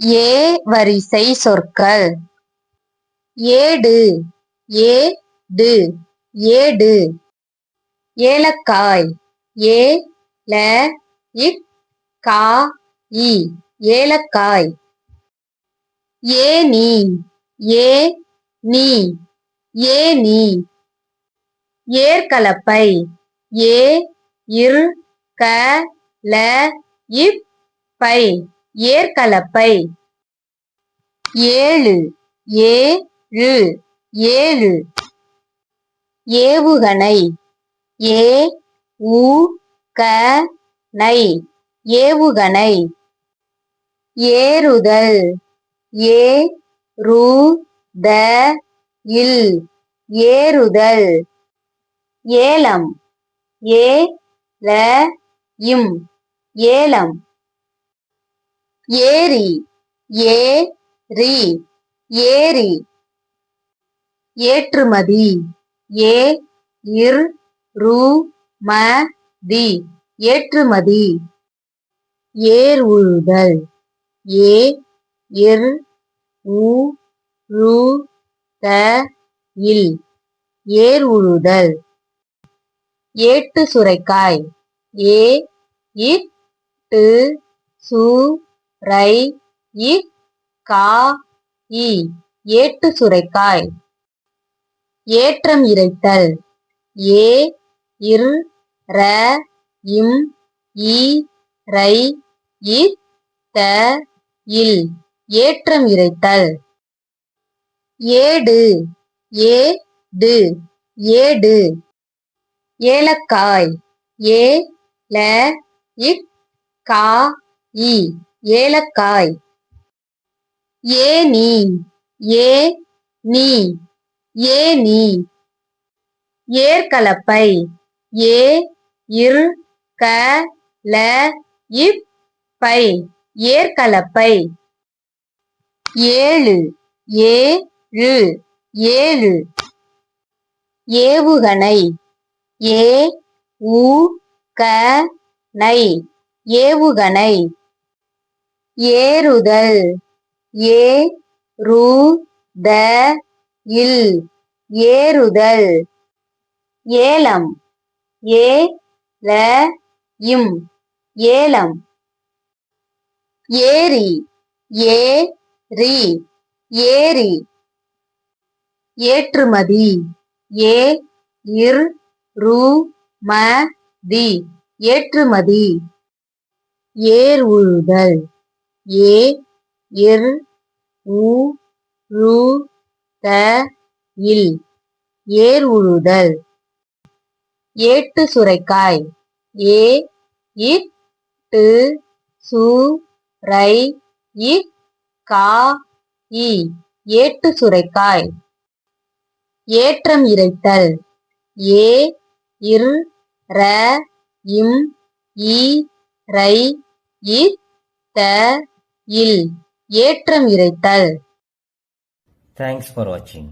ஏ வரிசை சொற்கள். ஏடு ஏ டு ஏடு. ஏலக்காய் ஏ ல இக் கா இ ஏலக்காய். ஏ நீ ஏ நீ ஏ நீ. ஏற்கலப்பை ஏ இர் க ல இப் பை ஏற்கலப்பை. ஏழு ஏழு ஏழு. ஏவுகணை. ஏ உ க நை ஏவுகணை. ஏறுதல். ஏ ரு த இல். ஏறுதல். ஏலம். ஏ ல இம். ஏலம். ஏரி. ஏ ரி ஏரி. ஏற்றுமதி. ஏ. இர் ரு ம தி ஏற்றுமதி. ஏர் உழுதல் ஏ. இர் உ ரு த இல் ஏர் உழுதல் ஏட்டு சுரைக்காய் ஏ. இட் டு சு ரை இ கா இ. ஏட்டு சுரைக்காய். ஏற்றம் இறைத்தல் ஏ இர் ர இம் இ ரை இ த இல். ஏற்றம் இறைத்தல் ஏடு. ஏ டு. ஏடு. ஏலக்காய். ஏ ல இக் கா இ ஏலக்காய். ஏ நீ ஏ நீ ஏ நீ. ஏற்கலப்பை ஏ இர் க ல இப் பை ஏற்கலப்பை. ஏழு ஏ ழு ஏழு. ஏவுகணை. ஏ உ க நை ஏவுகணை. ஏறுதல். ஏ ரு த இல் ஏறுதல். ஏலம். ஏ ல இம் ஏலம். ஏரி ஏ ரி ஏரி ஏற்றுமதி. ஏ இர் ரு ம தி ஏற்றுமதி. ஏர் உழுதல் ஏ இர் உ ரு த இல். ஏர் உழுதல் ஏட்டு சுரைக்காய். ஏ இட் டு சு ரை இ கா இ. ஏட்டு சுரைக்காய். ஏற்றம் இறைத்தல். ஏ இர் ர இம் இ ரை இ த இல் ஏற்றம் இறைத்தல் தேங்க்ஸ் ஃபார் வாட்சிங்